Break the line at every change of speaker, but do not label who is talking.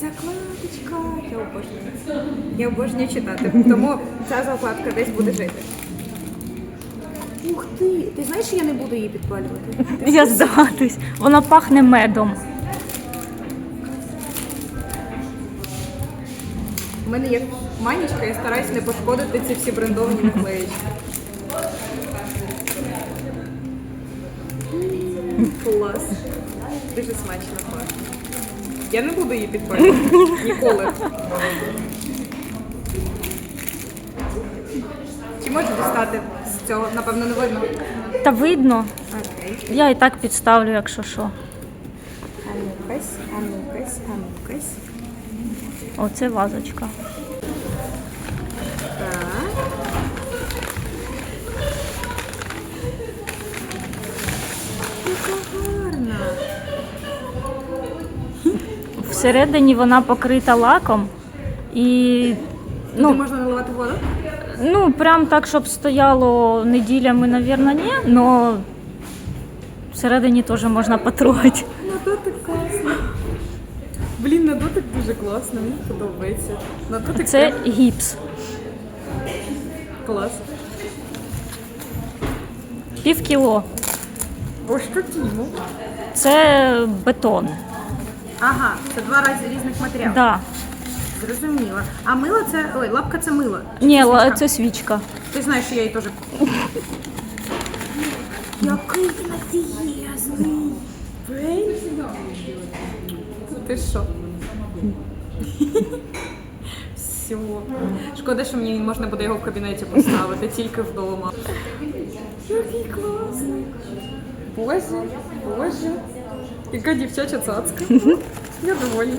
Закладочка. Я обожнюю. Я обожнюю читати. Тому ця закладка десь буде жити. Ух ти! Ти знаєш, що я не буду її підпалювати?
Я здогадуюсь. Вона пахне медом.
У мене є манічка, я стараюсь не пошкодити ці всі брендовані наклеїчки. Клас. Дуже смачно пахне. Я не буду її підпалювати. Ніколи. Чи можу дістати з цього? Напевно, не видно.
Та видно.
Окей.
Я і так підставлю, якщо що.
А ну-кась, а ну-кась, а ну-кась.
Оце вазочка.
Так. Яка гарна.
Всередині вона покрита лаком і.
Ну,
Ну,
можна наливати воду?
ну, прям так, щоб стояло неділями, напевно, ні, але всередині теж можна потрогати.
На дотик класно. Блін, на дотик дуже класно, мені подобається. На дотик
Це
прям
гіпс.
клас.
Пів кіло.
Ось що тіму.
Це бетон.
Ага, це два рази різних матеріалів.
Да.
Зрозуміло. А мило це. Ой, лапка це мило. Чи
Ні,
це
ла-
свічка?
це свічка.
Ти знаєш, що я її теж. Який ти надієзний. Ти що? Все. Шкода, що мені не можна буде його в кабінеті поставити, тільки вдома. Який класний. Боже, боже. Яка дівчача цацка. Я довольна.